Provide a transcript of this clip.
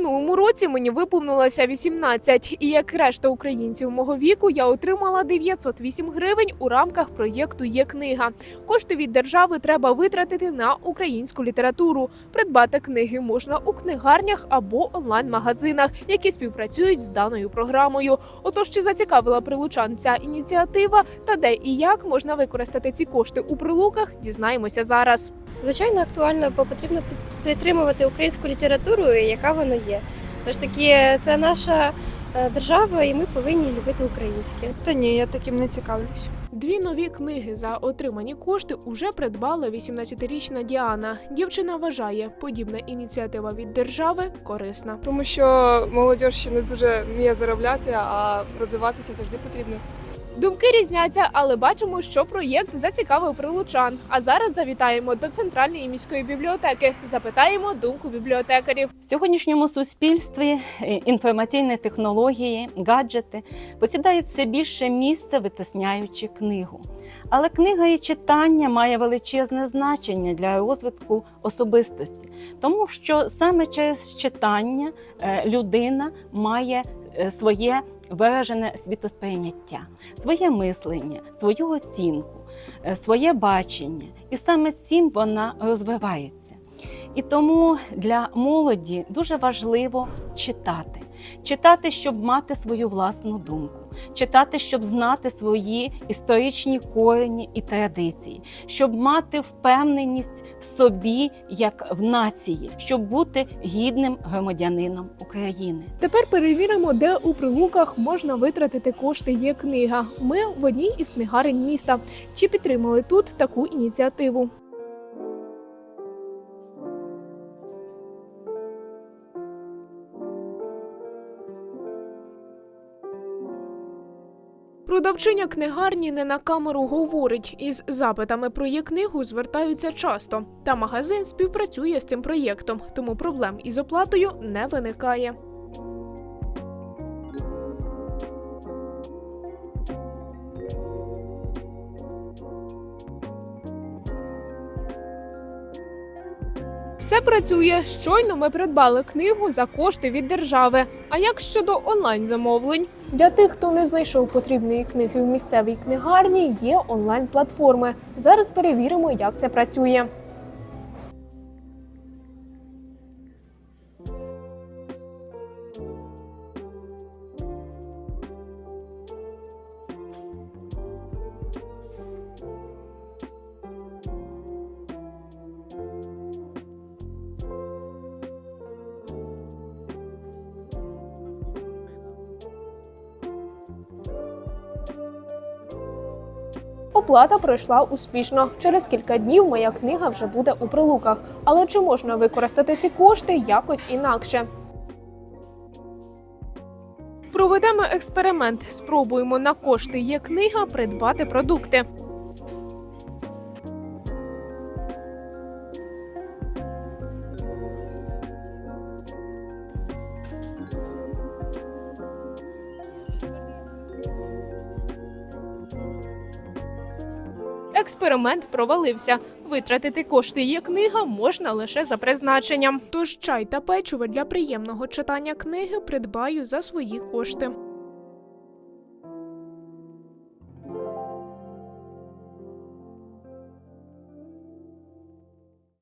минулому році мені виповнилося 18, і як решта українців мого віку, я отримала 908 гривень у рамках проєкту Є книга. Кошти від держави треба витратити на українську літературу. Придбати книги можна у книгарнях або онлайн-магазинах, які співпрацюють з даною програмою. Отож, чи зацікавила прилучан ця ініціатива та де і як можна використати ці кошти у прилуках, дізнаємося зараз. Звичайно, актуально, бо потрібно підтримувати українську літературу, яка вона є. Тож таки, це наша е, держава, і ми повинні любити українське. Та ні, я таким не цікавлюсь. Дві нові книги за отримані кошти уже придбала 18-річна Діана. Дівчина вважає, подібна ініціатива від держави корисна. Тому що молодь ще не дуже вміє заробляти, а розвиватися завжди потрібно. Думки різняться, але бачимо, що проєкт зацікавив прилучан. А зараз завітаємо до центральної міської бібліотеки. Запитаємо думку бібліотекарів. В сьогоднішньому суспільстві е, інформаційні технології, гаджети посідають все більше місця, витисняючи книгу. Але книга і читання має величезне значення для розвитку особистості, тому що саме через читання е, людина має е, своє виражене світосприйняття, своє мислення, свою оцінку, е, своє бачення, і саме цим вона розвивається. І тому для молоді дуже важливо читати. Читати, щоб мати свою власну думку, читати, щоб знати свої історичні корені і традиції, щоб мати впевненість в собі як в нації, щоб бути гідним громадянином України. Тепер перевіримо, де у прилуках можна витратити кошти. Є книга. Ми в одній із книгарень міста. Чи підтримали тут таку ініціативу? Продавчиня книгарні не на камеру говорить. Із запитами про її книгу звертаються часто. Та магазин співпрацює з цим проєктом, тому проблем із оплатою не виникає. Все працює. Щойно ми придбали книгу за кошти від держави. А як щодо онлайн замовлень? Для тих, хто не знайшов потрібної книги в місцевій книгарні, є онлайн платформи. Зараз перевіримо, як це працює. Оплата пройшла успішно. Через кілька днів моя книга вже буде у прилуках. Але чи можна використати ці кошти якось інакше? Проведемо експеримент. Спробуємо на кошти є книга придбати продукти. Експеримент провалився. Витратити кошти є книга можна лише за призначенням. Тож чай та печиво для приємного читання книги придбаю за свої кошти.